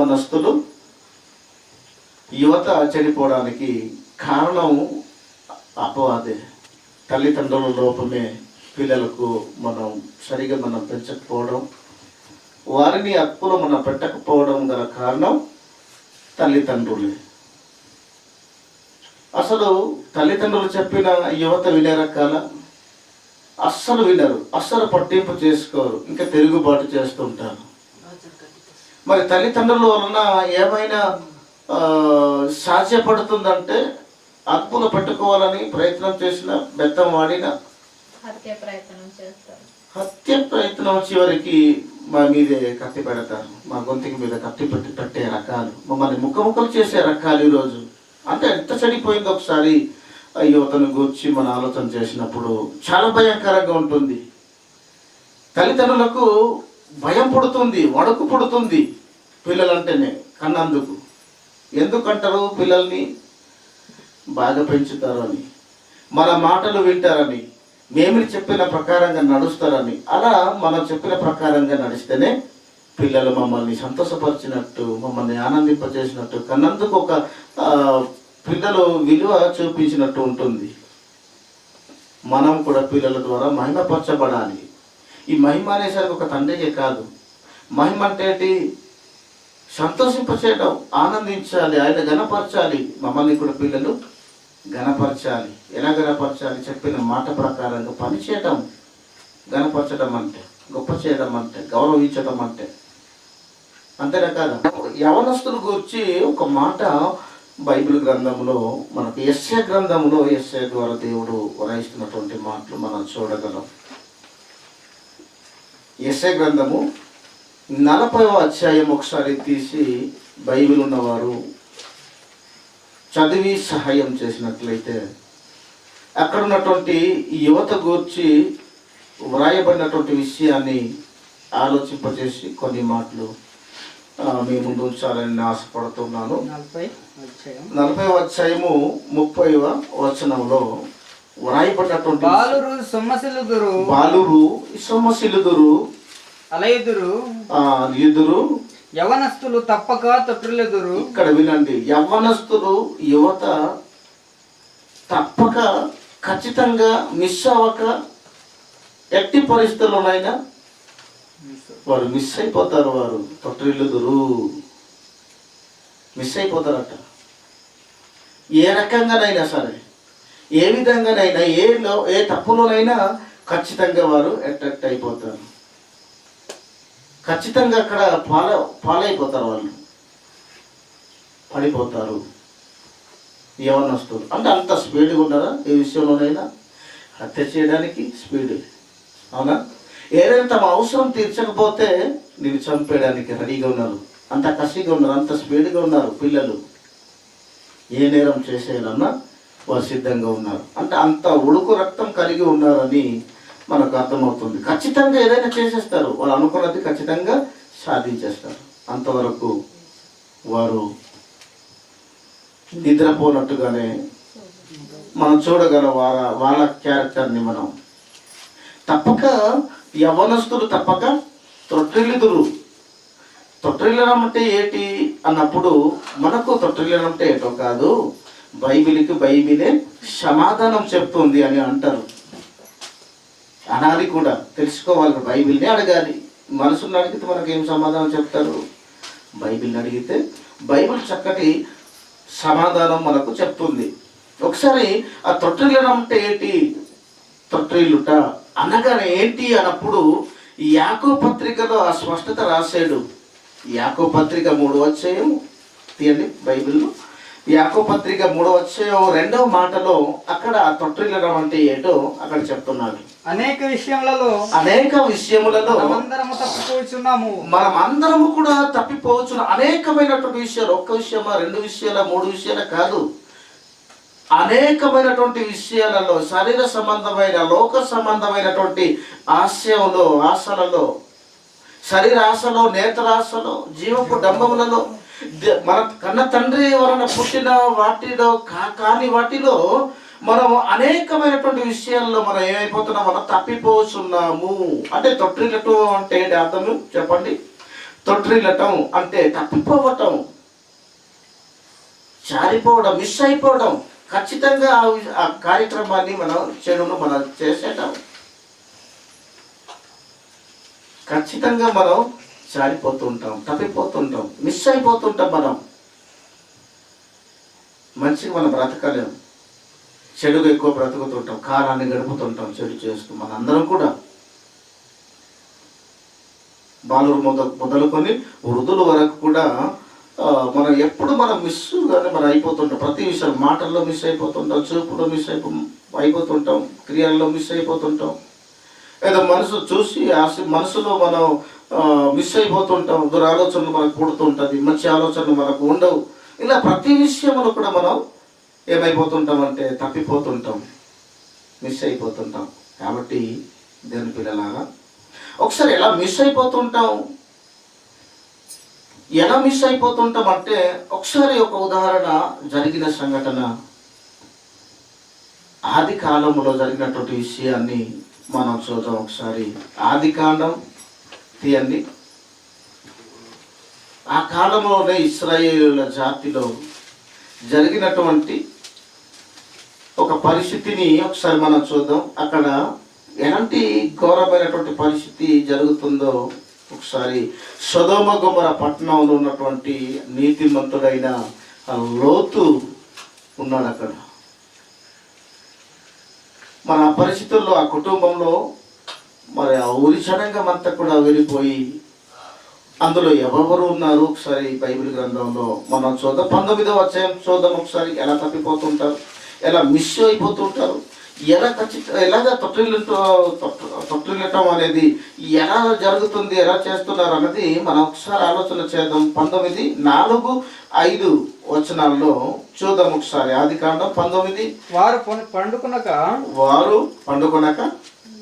యవనస్తులు యువత చెడిపోవడానికి కారణం అపవాదే. తల్లిదండ్రుల లోపమే పిల్లలకు మనం సరిగా మనం పెంచకపోవడం వారిని అప్పులు మనం పెట్టకపోవడం గల కారణం తల్లిదండ్రులే. అసలు తల్లిదండ్రులు చెప్పిన యువత వినే రకాల అస్సలు వినరు. అస్సలు పట్టింపు చేసుకోరు. ఇంకా తిరుగుబాటు చేస్తుంటారు. మరి తల్లిదండ్రుల వలన ఏమైనా సాధ్యపడుతుందంటే అదుపులో పెట్టుకోవాలని ప్రయత్నం చేసిన బెత్తం వాడిన హత్య ప్రయత్నం చేస్తారు. హత్య ప్రయత్నం చివరికి మా మీదే కత్తి పెడతారు. మా గొంతుకి మీద కత్తి పెట్టి పెట్టే రకాలు. మమ్మల్ని ముక్కముక్కలు చేసే రకాలు ఈరోజు. అంటే ఎంత చెడిపోయిందో ఒకసారి ఆ యువతను గూర్చి మన ఆలోచన చేసినప్పుడు చాలా భయంకరంగా ఉంటుంది. తల్లిదండ్రులకు భయం పుడుతుంది వణుకు పుడుతుంది పిల్లలంటేనే కన్నందుకు. ఎందుకంటారు పిల్లల్ని? బాగా పెంచుతారు అని. మన మాటలు వింటారని మేము చెప్పిన ప్రకారంగా నడుస్తారని. అలా మనం చెప్పిన ప్రకారంగా నడిస్తేనే పిల్లలు మమ్మల్ని సంతోషపరిచినట్టు మమ్మల్ని ఆనందింపజేసినట్టు కన్నందుకు ఒక పిల్లలు విలువ చూపించినట్టు ఉంటుంది. మనం కూడా పిల్లల ద్వారా మహిమపరచబడాలి. ఈ మహిమ అనేసరికి ఒక తండ్రికే కాదు. మహిమ అంటే ఏంటి సంతోషింపచేయడం ఆనందించాలి ఆయన గణపరచాలి మమ్మల్ని కూడా పిల్లలు గణపరచాలి ఎలా గణపరచాలి చెప్పిన మాట ప్రకారంగా పనిచేయటం గనపరచడం గణపరచడం అంటే గొప్ప చేయడం అంటే గౌరవించడం అంటే. అంతేనా కాదు? యవనస్తుల గురించి ఒక మాట బైబిల్ గ్రంథంలో మనకు ఎస్ఏ గ్రంథంలో ఎస్ఏ ద్వారా దేవుడు వరాయిస్తున్నటువంటి మాటలు మనం చూడగలం. ఎస్ఏ గ్రంథము నలభై అధ్యాయం ఒకసారి తీసి బైబిల్ ఉన్నవారు చదివి సహాయం చేసినట్లయితే అక్కడ ఉన్నటువంటి యువత గూర్చి వ్రాయబడినటువంటి విషయాన్ని ఆలోచింపజేసి కొన్ని మాటలు మీ ముందు ఉంచాలని నేను ఆశపడుతున్నాను. నలభై అధ్యాయం. నలభై అధ్యాయము ముప్పై వచనంలో వ్రాయబడినటువంటి బాలురు సొమ్మసిలుదురు బాలురు ఇసమశిలుదురు అలయుదురు ఆ ఎదురు యవనస్తులు తప్పక తొట్టులెదురు ఇక్కడ వినండి యవ్వనస్తులు యువత తప్పక ఖచ్చితంగా మిస్ అవ్వక ఎట్టి పరిస్థితుల్లోనైనా వారు మిస్ అయిపోతారు వారు తొట్టిల్లుదురు మిస్ అయిపోతారట. ఏ రకంగానైనా సరే. ఏ విధంగానైనా ఏ లో ఏ తప్పులోనైనా ఖచ్చితంగా వారు అట్రాక్ట్ అయిపోతారు. ఖచ్చితంగా అక్కడ పాల పాలైపోతారు వాళ్ళు. పడిపోతారు. యవనస్తులు అంటే అంత స్పీడ్గా ఉన్నారా? ఏ విషయంలోనైనా? హత్య చేయడానికి స్పీడ్. అవునా? ఏదైనా తమ అవసరం తీర్చకపోతే నేను చంపేయడానికి రెడీగా ఉన్నారు. అంత కసిగా ఉన్నారు అంత స్పీడ్గా ఉన్నారు పిల్లలు. ఏ నేరం చేసేయాలన్నా సిద్ధంగా ఉన్నారు. అంటే అంత ఉడుకు రక్తం కలిగి ఉన్నారని మనకు అర్థమవుతుంది. ఖచ్చితంగా ఏదైనా చేసేస్తారు. వాళ్ళు అనుకున్నది ఖచ్చితంగా సాధించేస్తారు. అంతవరకు వారు నిద్రపోనట్టుగానే మనం చూడగల వాళ్ళ వాళ్ళ క్యారెక్టర్ని మనం తప్పక యవనస్తులు తప్పక తొట్టిల్లుదురు. తొట్టిల్లడం అంటే ఏంటి? అన్నప్పుడు మనకు తొట్టిల్లడం అంటే ఏటో కాదు. బైబిల్కి బైబిలే సమాధానం చెప్తుంది అని అంటారు. అనాలి కూడా తెలుసుకోవాలి బైబిల్ని అడగాలి. మనసుని అడిగితే మనకు ఏం సమాధానం చెప్తారు? బైబిల్ని అడిగితే బైబిల్ చక్కటి సమాధానం మనకు చెప్తుంది. ఒకసారి ఆ తొట్టిల్లడం అంటే ఏంటి? తొట్టిల్లుట అనగానే ఏంటి అన్నప్పుడు ఈ యాకో పత్రికలో ఆ స్పష్టత రాశాడు. యాకో పత్రిక మూడు అధ్యాయం తీయండి బైబిల్లో యాకో పత్రిక మూడో అధ్యాయం రెండవ మాటలో అక్కడ తొట్టిల్లడం అంటే ఏంటో అక్కడ చెప్తున్నాడు. అనేక విషయములలో అనేక విషయములలో మనమందరము తప్పిపోతున్నాము మనం అందరము కూడా తప్పిపోవచ్చు అనేకమైనటువంటి విషయాలు ఒక్క విషయమా రెండు విషయాల మూడు విషయాల కాదు. అనేకమైనటువంటి విషయాలలో శరీర సంబంధమైన లోక సంబంధమైనటువంటి ఆశయంలో ఆశలలో శరీర ఆశలో నేత్రాశలో జీవపు డంబములలో మన కన్న తండ్రి వలన పుట్టిన వాటిలో కా కాని వాటిలో మనం అనేకమైనటువంటి విషయాల్లో మనం ఏమైపోతున్నాం? మనం తప్పిపోతున్నాము. అంటే తొట్టిల్లటం అంటే అర్థము? చెప్పండి. తొట్టిల్లటం అంటే తప్పిపోవటం. జారిపోవడం మిస్ అయిపోవడం. ఖచ్చితంగా ఆ ఆ కార్యక్రమాన్ని మనం చెడును మనం చేసేటం ఖచ్చితంగా మనం జారిపోతుంటాం తప్పిపోతుంటాం. మిస్ అయిపోతుంటాం మనం. మంచిగా మనం బ్రతకలేము. చెడుగా ఎక్కువ బ్రతుకుతుంటాం. కాలాన్ని గడుపుతుంటాం. చెడు చేస్తూ మనందరం కూడా. బాలురు మొద మొదలుకొని వృద్ధుల వరకు కూడా మనం ఎప్పుడు మనం మిస్ కానీ మనం అయిపోతుంటాం. ప్రతి విషయం మాటల్లో మిస్ అయిపోతుంటాం. చూపులో మిస్ అయిపో అయిపోతుంటాం. క్రియల్లో మిస్ అయిపోతుంటాం. ఏదో మనసు చూసి ఆశ మనసులో మనం మిస్ అయిపోతుంటాం. దురాలోచనలు మనకు పుడుతుంటుంది మంచి ఆలోచనలు మనకు ఉండవు. ఇలా ప్రతి విషయంలో కూడా మనం ఏమైపోతుంటాం అంటే తప్పిపోతుంటాం మిస్ అయిపోతుంటాం. కాబట్టి దేని పిల్లలాగా ఒకసారి ఎలా మిస్ అయిపోతుంటాం? ఎలా మిస్ అయిపోతుంటాం అంటే ఒకసారి ఒక ఉదాహరణ జరిగిన సంఘటన. ఆది కాలంలో జరిగినటువంటి విషయాన్ని మనం చూద్దాం ఒకసారి. ఆది కాండం తీయండి. ఆ కాలంలోనే ఇస్రాయేలుల జాతిలో జరిగినటువంటి ఒక పరిస్థితిని ఒకసారి మనం చూద్దాం. అక్కడ ఎలాంటి ఘోరమైనటువంటి పరిస్థితి జరుగుతుందో ఒకసారి సొదోమ గుమర పట్టణంలో ఉన్నటువంటి నీతిమంతుడైన ఆ లోతు ఉన్నాడు అక్కడ. మన పరిస్థితుల్లో ఆ కుటుంబంలో మరి ఆ ఊరి జనాంగం అంతా కూడా వెళ్ళిపోయి అందులో ఎవరెవరు ఉన్నారు? ఒకసారి బైబిల్ గ్రంథంలో మనం చూద్దాం. పంతొమ్మిదవ అధ్యాయం చూద్దాం ఒకసారి. ఎలా తప్పిపోతుంటారు? ఎలా మిస్ అయిపోతుంటారు? ఎలా ఖచ్చిత ఎలాగ తొట్టిల్లు తొట్టిల్లటం అనేది ఎలా జరుగుతుంది ఎలా చేస్తున్నారు అన్నది మనం ఒకసారి ఆలోచన చేద్దాం. పంతొమ్మిది నాలుగు ఐదు వచనాల్లో చూద్దాం ఒకసారి. ఆది కాండం పంతొమ్మిది. వారు పండుకునక వారు పండుకొనక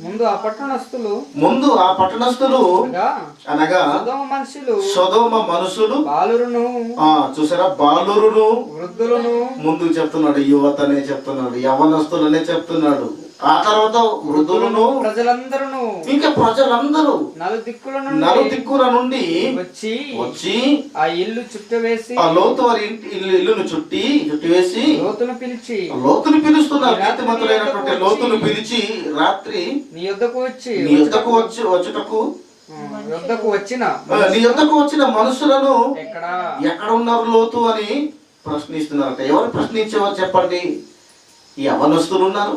ముందు ఆ పట్టణస్థులు ముందు ఆ పట్టణస్థులు అనగా సొదొమ మనుషులు. సొదోమ మనుషులు. బాలురును. ఆ చూసారా? బాలురును. వృద్ధులను. ముందు చెప్తున్నాడు యువతనే చెప్తున్నాడు యవనస్తులనే చెప్తున్నాడు. ఆ తర్వాత వృద్ధులను ప్రజలందరూ ఇంకా ప్రజలందరూ నలు దిక్కుల నలు దిక్కుల నుండి వచ్చి వచ్చి ఆ ఇల్లు చుట్టవేసి ఆ లోతు వారి ఇల్లు ఇల్లును చుట్టి చుట్టివేసి లోతును పిలిచి లోతును పిలుస్తున్నారు. నీతిమంతులైనటువంటి లోతును పిలిచి రాత్రి నీ యొద్దకు వచ్చి నీ యుద్ధకు వచ్చి వచ్చుటకు ఆ, యొద్దకు వచ్చిన నీ యుద్ధకు వచ్చిన మనుషులను ఎక్కడ? ఎక్కడ ఉన్నారు లోతు అని ప్రశ్నిస్తున్నారట ఎవరు ప్రశ్నించేవారు చెప్పండి. యవనస్తులు ఉన్నారు.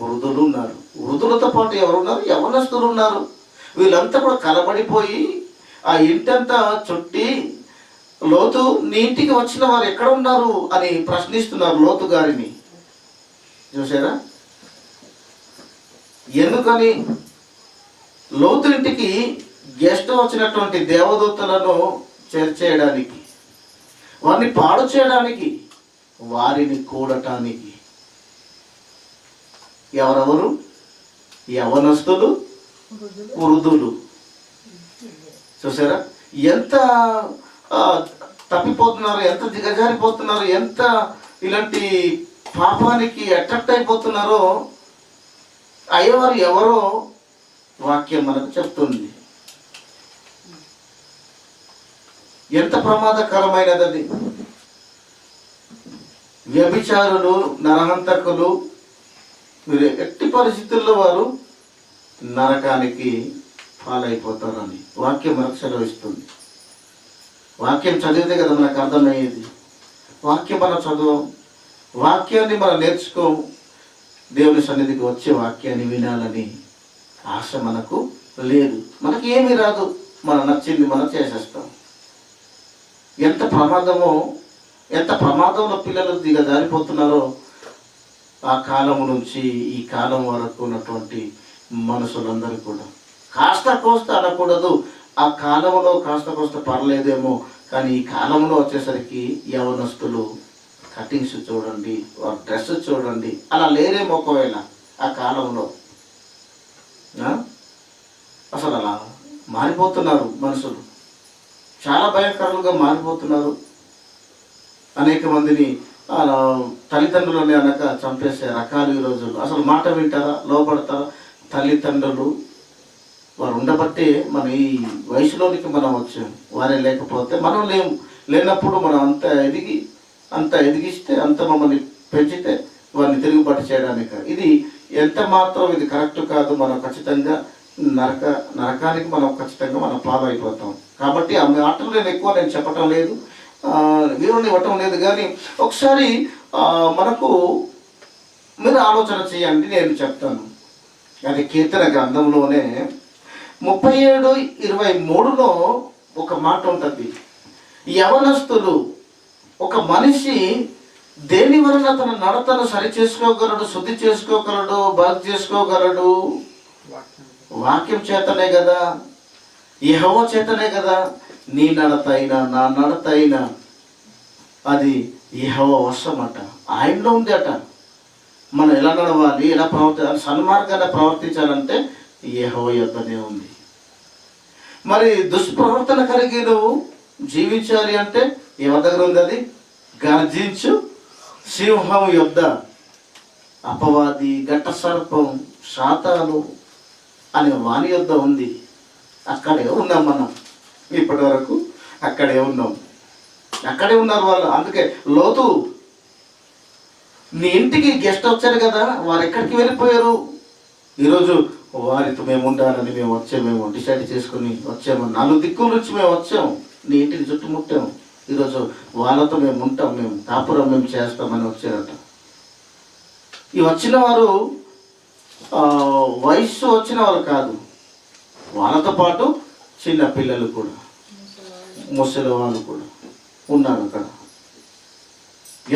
వృధులు ఉన్నారు వృధులతో పాటు ఎవరున్నారు? యవనస్తులు ఉన్నారు వీళ్ళంతా కూడా కలబడిపోయి ఆ ఇంటంతా చుట్టి లోతు నీ ఇంటికి వచ్చిన వారు ఎక్కడ ఉన్నారు అని ప్రశ్నిస్తున్నారు లోతు గారిని. చూసారా ఎందుకని? లోతు ఇంటికి గెస్ట్ వచ్చినటువంటి దేవదూతలను చేర్చేయడానికి వారిని పాడు చేయడానికి వారిని కూడటానికి. ఎవరెవరు? యవనస్తులు వృద్ధులు. చూసారా? ఎంత తప్పిపోతున్నారు ఎంత దిగజారిపోతున్నారు ఎంత ఇలాంటి పాపానికి అట్రాక్ట్ అయిపోతున్నారో అయ్యేవారు ఎవరో వాక్యం మనకు చెప్తుంది. ఎంత ప్రమాదకరమైనది అది వ్యభిచారులు నరహంతకులు మీరు ఎట్టి పరిస్థితుల్లో వారు నరకానికి పాలైపోతారని వాక్యం మనకు సెలవిస్తుంది. వాక్యం చదివితే కదా మనకు అర్థమయ్యేది. వాక్యం మనం చదవం. వాక్యాన్ని మనం నేర్చుకోం. దేవుని సన్నిధికి వచ్చే వాక్యాన్ని వినాలని ఆశ మనకు లేదు. మనకి ఏమీ రాదు. మనం నచ్చింది మనం చేసేస్తాం. ఎంత ప్రమాదమో ఎంత ప్రమాదంలో పిల్లలు దిగ జారిపోతున్నారో ఆ కాలం నుంచి ఈ కాలం వరకు ఉన్నటువంటి మనుషులందరూ కూడా. కాస్త కోస్త అనకూడదు. ఆ కాలంలో కాస్త కోస్త పర్లేదేమో కానీ ఈ కాలంలో వచ్చేసరికి యవనస్తులు కటింగ్స్ చూడండి డ్రెస్ చూడండి అలా లేరేమో ఒకవేళ ఆ కాలంలో అసలు అలా మారిపోతున్నారు మనుషులు. చాలా భయంకరంగా మారిపోతున్నారు. అనేక మందిని తల్లిదండ్రులని అనక చంపేసే రకాలు ఈ రోజులు అసలు మాట వింటారా? లోపడతారా? తల్లిదండ్రులు వారు ఉండబట్టి మన ఈ వయసులోనికి మనం వచ్చాం వారే లేకపోతే మనం లేము లేనప్పుడు మనం అంత ఎదిగి అంత ఎదిగిస్తే అంత మమ్మల్ని పెంచితే వారిని తిరుగుబాటు చేయడానికి. ఇది ఎంత మాత్రం ఇది కరెక్ట్ కాదు మనం ఖచ్చితంగా నరక నరకానికి మనం ఖచ్చితంగా మనం పాలైపోతాం. కాబట్టి ఆ మాటలు నేను ఎక్కువ నేను చెప్పటం లేదు. ఆ, ఇవ్వటం లేదు కానీ ఒకసారి మనకు మీరు ఆలోచన చేయండి నేను చెప్తాను. అది కీర్తన గ్రంథంలోనే ముప్పై ఏడు ఇరవై మూడులో ఒక మాట ఉంటుంది. యవనస్తులు ఒక మనిషి దేని వలన తన నడతను సరి చేసుకోగలడు శుద్ధి చేసుకోగలడు బాగు చేసుకోగలడు? వాక్యం. చేతనే కదా. యహవ చేతనే కదా. నీ నడతైనా నా నడతైనా అది అది వర్షం వశమట. ఆయనలో ఉంది అట మనం ఎలా నడవాలి ఎలా ప్రవర్తించాలి సన్మార్గాన్ని ప్రవర్తించాలంటే యహో యొక్కనే ఉంది. మరి దుష్ప్రవర్తన కలిగి నువ్వు జీవించాలి అంటే ఎవరి దగ్గర ఉంది అది? గర్జించు సింహం యొద్ద. అపవాది ఘట్ట సర్పం శాతాలు అనే వాణి యొద్ద ఉంది. అక్కడే ఉన్నాం మనం. ఇప్పటి వరకు అక్కడే ఉన్నాం. అక్కడే ఉన్నారు వాళ్ళు. అందుకే లోతు నీ ఇంటికి గెస్ట్ వచ్చారు కదా వారు ఎక్కడికి వెళ్ళిపోయారు? ఈరోజు వారితో మేము ఉండాలని మేము వచ్చాము మేము డిసైడ్ చేసుకుని వచ్చాము. నాలుగు దిక్కుల నుంచి మేము వచ్చాము నీ ఇంటిని చుట్టుముట్టాము ఈరోజు వాళ్ళతో మేము ఉంటాం. మేము కాపురం మేము చేస్తామని వచ్చారట. ఈ వచ్చిన వారు వయస్సు వచ్చిన వారు కాదు. వాళ్ళతో పాటు చిన్న పిల్లలు కూడా ముసలి వాళ్ళు కూడా ఉన్నారు అక్కడ.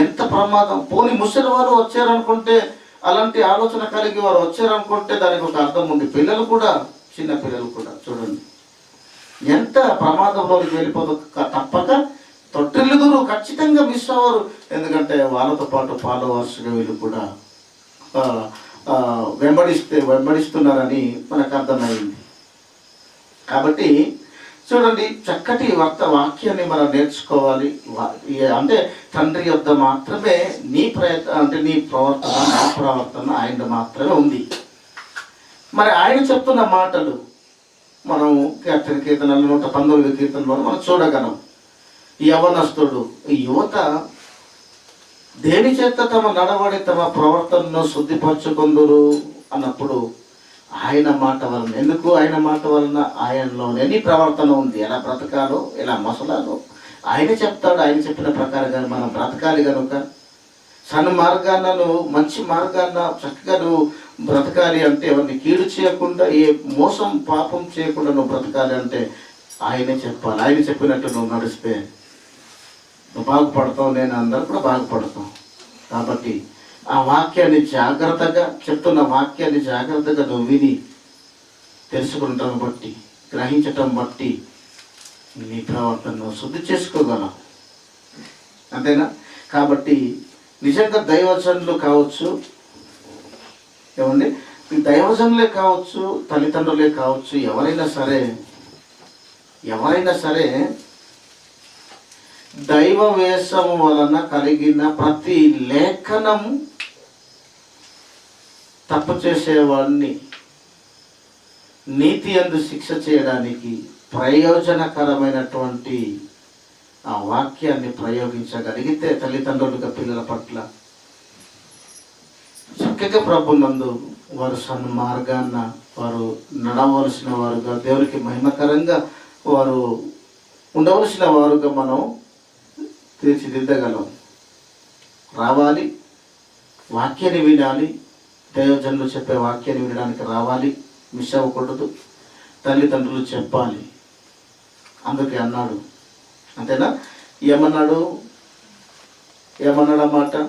ఎంత ప్రమాదం. పోని ముసలి వారు వచ్చారనుకుంటే అలాంటి ఆలోచన కలిగి వారు వచ్చారనుకుంటే దానికి ఒక అర్థం ఉంది. పిల్లలు కూడా చిన్న పిల్లలు కూడా చూడండి. ఎంత ప్రమాదంలోకి వెళ్ళిపోదు. తప్పక తొట్టిల్లుదురు ఖచ్చితంగా మిస్ అవ్వరు. ఎందుకంటే వాళ్ళతో పాటు ఫాలోవర్స్గా వీళ్ళు కూడా వెంబడిస్తే వెంబడిస్తున్నారని మనకు అర్థమైంది. కాబట్టి చూడండి చక్కటి వర్త వాక్యాన్ని మనం నేర్చుకోవాలి. అంటే తండ్రి యొద్ద మాత్రమే నీ ప్రయత్నం అంటే నీ ప్రవర్తన నా ప్రవర్తన ఆయన మాత్రమే ఉంది. మరి ఆయన చెప్తున్న మాటలు మనం కీర్తన కీర్తనలు నూట పంతొమ్మిది కీర్తనలో మనం చూడగలం. యవనస్తుడు ఈ యువత దేని చేత తమ నడవడి తమ ప్రవర్తనను శుద్ధిపరచుకుందురు అన్నప్పుడు ఆయన మాట వలన ఎందుకు ఆయన మాట వలన ఆయనలోనే ప్రవర్తన ఉంది? ఎలా బ్రతకాలో ఎలా మసలాలో? ఆయన చెప్తాడు ఆయన చెప్పిన ప్రకారంగా మనం బ్రతకాలి కనుక సన్న మార్గాన్న నువ్వు మంచి మార్గాన్న చక్కగా నువ్వు బ్రతకాలి అంటే ఎవరిని కీడు చేయకుండా ఏ మోసం పాపం చేయకుండా నువ్వు బ్రతకాలి అంటే ఆయనే చెప్పాలి. ఆయన చెప్పినట్టు నువ్వు నడిస్తే నువ్వు బాగుపడతావు నేను అందరూ కూడా బాగుపడతాం. కాబట్టి ఆ వాక్యాన్ని జాగ్రత్తగా చెప్తున్న వాక్యాన్ని జాగ్రత్తగా నువ్వు విని తెలుసుకుంటాం బట్టి గ్రహించటం బట్టి నీ ప్రవర్తనను శుద్ధి చేసుకోగలవు. అంతేనా? కాబట్టి నిజంగా దైవజనులు కావచ్చు ఏమండి? దైవజనులే కావచ్చు తల్లిదండ్రులే కావచ్చు ఎవరైనా సరే ఎవరైనా సరే దైవ వేషం వలన కలిగిన ప్రతి లేఖనము తప్పు చేసేవాడిని నీతి అందు శిక్ష చేయడానికి ప్రయోజనకరమైనటువంటి ఆ వాక్యాన్ని ప్రయోగించగలిగితే తల్లిదండ్రులుగా పిల్లల పట్ల చక్కగా ప్రభునందు వారు సన్మార్గాన్న వారు నడవలసిన వారుగా దేవునికి మహిమకరంగా వారు ఉండవలసిన వారుగా మనం తీర్చిదిద్దగలం. రావాలి వాక్యాన్ని వినాలి దైవజనులు చెప్పే వాక్యాన్ని వినడానికి రావాలి. మిస్ అవ్వకూడదు తల్లిదండ్రులు చెప్పాలి. అందుకే అన్నాడు. అంతేనా? ఏమన్నాడు? ఏమన్నాడు అన్నమాట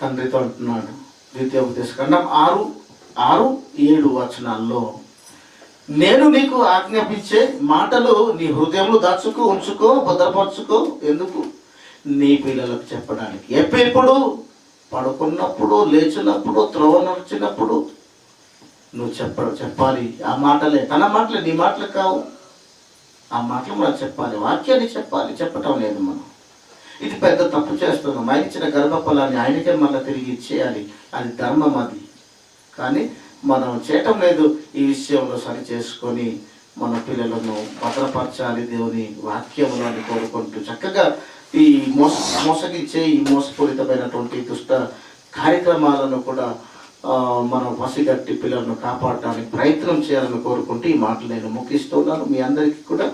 తండ్రితో అంటున్నాడు. ద్వితీయ ఉపదేశకాండం ఆరు ఆరు ఏడు వచనాల్లో నేను నీకు ఆజ్ఞాపించే మాటలు నీ హృదయంలో దాచుకో ఉంచుకో భద్రపరచుకో. ఎందుకు? నీ పిల్లలకు చెప్పడానికి. ఎప్పుడు పడుకున్నప్పుడు లేచినప్పుడు త్రోవ నడిచినప్పుడు నువ్వు చెప్ప చెప్పాలి. ఆ మాటలే. తన మాటలే నీ మాటలు కావు. ఆ మాటలు మనం చెప్పాలి. వాక్యాన్ని చెప్పాలి. చెప్పటం లేదు మనం. ఇది పెద్ద తప్పు చేస్తున్నాం ఆయన ఇచ్చిన గర్భఫలాన్ని ఆయనకే మళ్ళీ తిరిగి ఇచ్చేయాలి. అది ధర్మం అది. కానీ మనం చేయటం లేదు. ఈ విషయంలో సరి చేసుకొని మన పిల్లలను భద్రపరచాలి. దేవుని వాక్యములు కోరుకుంటూ చక్కగా ఈ మోస మోసగించే ఈ మోసపూరితమైనటువంటి దుష్ట కార్యక్రమాలను కూడా మనం పసిగట్టి పిల్లలను కాపాడటానికి ప్రయత్నం చేయాలని కోరుకుంటూ ఈ మాటలు నేను ముగిస్తున్నాను. మీ అందరికీ కూడా